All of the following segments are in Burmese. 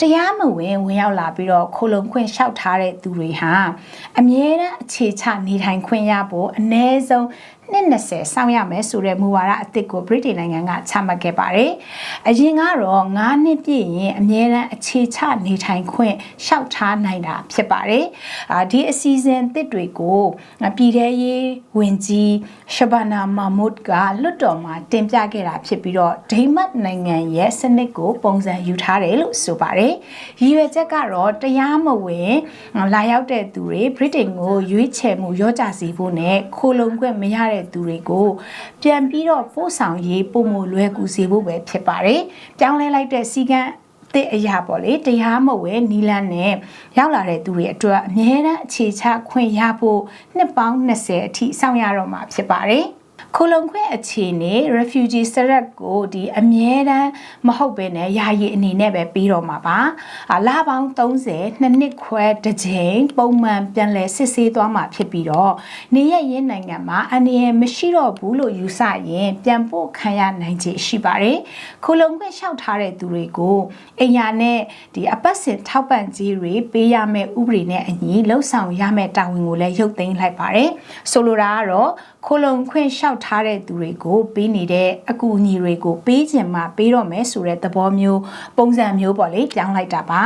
တရားမဝင်ဝင်ရောက်လာပြီးတော့ခိုလုံခွင့်လျှောက်ထားတဲ့သူတွေဟာအမြဲတမ်းအခြေချနေထိုင်ခွင့်ရဖို့အ ਨੇ ဆုံးနှစ်20စောင့်ရမယ်ဆိုတဲ့မူဝါဒအသစ်ကိုဗြိတိန်နိုင်ငံကချမှတ်ခဲ့ပါတယ်။အရင်ကတော့9နှစ်ပြည့်ရင်အမြဲတမ်းအခြေချနေထိုင်ခွင့်လျှောက်ထားနိုင်တာဖြစ်ပါတယ်။အာဒီအစီအစဉ်သစ်တွေကိုပြည်ထရေးဝင်ကြီးရှဘာနာမာမုတ်ကလွတ်တော်မှာတင်ပြခဲ့တာဖြစ်ပြီးတော့ဒိမတ်နိုင်ငံရဲ့စနစ်ကိုပုံစံယူထားတယ်လို့ဆိုပါတယ်။ရည်ရွယ်ချက်ကတော့တရားမဝင်လာရောက်တဲ့သူတွေဗြိတိန်ကိုရွေးချယ်မှုရောကြစီဖို့နဲ့ခိုလုံခွင့်မရတဲ့သူတွေကိုပြန်ပြီးတော့ပို့ဆောင်ရေးပုံမလွယ်ကူစေဖို့ပဲဖြစ်ပါတယ်။ပြောင်းလဲလိုက်တဲ့စီကံတဲ့အရာပေါ့လေတရားမဝဲနီလန်းနဲ့ရောက်လာတဲ့သူတွေအတွက်အများအားအခြေချခွင့်ရဖို့နှစ်ပေါင်း20အထိစောင့်ရတော့မှာဖြစ်ပါတယ်။ ခိုလုံခွင့်အခြေအနေ refugee စရက်ကိုဒီအမြဲတမ်းမဟုတ်ဘဲနဲ့ယာယီအနေနဲ့ပဲပြီးတော့မှာပါအလားပေါင်း30နှစ်နှစ်ခွဲတစ်ချိန်ပုံမှန်ပြန်လည်စစ်ဆေးသွားမှာဖြစ်ပြီးတော့နေရရင်းနိုင်ငံမှာအနေရမရှိတော့ဘူးလို့ယူဆရင်ပြန်ပို့ခံရနိုင်ခြေရှိပါတယ်ခိုလုံခွင့်လျှောက်ထားတဲ့သူတွေကိုအိမ်ယာနဲ့ဒီအပတ်စဉ်ထောက်ပံ့ကြေးတွေပေးရမယ့်ဥပဒေနဲ့အညီလှုပ်ဆောင်ရမယ့်တာဝန်ကိုလည်းရုပ်သိမ်းလိုက်ပါတယ်ဆိုလိုတာကတော့ ခိုလုံခွင့်လျှောက်ထားတဲ့သူတွေကိုပေးနေတဲ့အကူအညီတွေကိုပေးခြင်းမှပေးတော့မယ်ဆိုတဲ့သဘောမျိုးပုံစံမျိုးပေါ့လေပြောင်းလိုက်တာပါ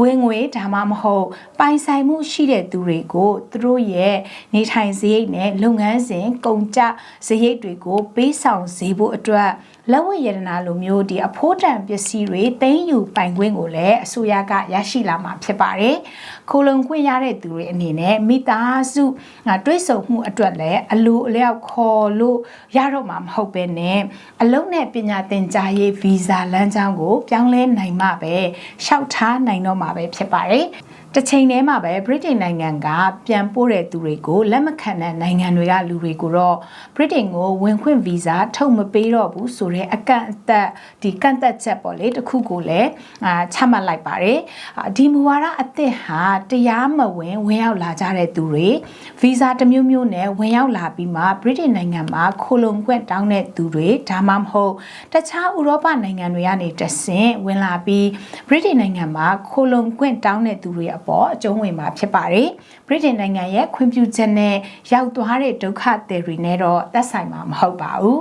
ဝင်ငွေဒါမှမဟုတ် ပိုင်ဆိုင်မှုရှိတဲ့သူတွေကိုသူတို့ရဲ့နေထိုင်စရိတ်နဲ့လုပ်ငန်းစဉ်ကုန်ကျစရိတ်တွေကိုပေးဆောင်စေဖို့အတွက်လက်ဝတ်ရတနာလိုမျိုးဒီအဖိုးတန်ပစ္စည်းတွေသိမ်းယူပိုင်ခွင့်ကိုလည်းအစိုးရကရရှိလာမှာဖြစ်ပါတယ်။ခိုလုံခွင့်ရတဲ့သူတွေအနေနဲ့မိသားစုတွဲဆုံမှုအတွက်လည်းအလိုအလျောက်ခေါ်လို့ရတော့မှာမဟုတ်ပဲနဲ့အလုံးနဲ့ပညာသင်ကြားရေးဗီဇာလမ်းကြောင်းကိုပြောင်းလဲနိုင်မှပဲရှောက်ထားနိုင်တော့မှာပဲဖြစ်ပါတယ်။ တစ်ချိန်တည်းမှာပဲဗြိတိန်နိုင်ငံကပြန်ပို့တဲ့သူတွေကိုလက်မခံတဲ့နိုင်ငံတွေကလူတွေကိုတော့ဗြိတိန်ကိုဝင်ခွင့်ဗီဇာထုတ်မပေးတော့ဘူးဆိုတဲ့အကန့်အသတ်ဒီကန့်သက်ချက်ပေါ့လေတခုကိုလည်းအာချမှတ်လိုက်ပါတယ်ဒီမူဝါဒအသစ်ဟာတရားမဝင်ဝင်ရောက်လာကြတဲ့သူတွေဗီဇာတစ်မျိုးမျိုးနဲ့ဝင်ရောက်လာပြီးမှဗြိတိန်နိုင်ငံမှာခိုလုံခွင့်တောင်းတဲ့သူတွေဒါမှမဟုတ်တခြားဥရောပနိုင်ငံတွေကနေတဆင့်ဝင်လာပြီးဗြိတိန်နိုင်ငံမှာခိုလုံခွင့်တောင်းတဲ့သူတွေအပေါ်အကျုံးဝင်မှာဖြစ်ပါတယ်။ဗြိတိန်နိုင်ငံရဲ့ခွင့်ပြုချက်နဲ့ရောက်သွားတဲ့ဒုက္ခသည်တွေနဲ့တော့သက်ဆိုင်မှာမဟုတ်ပါဘူး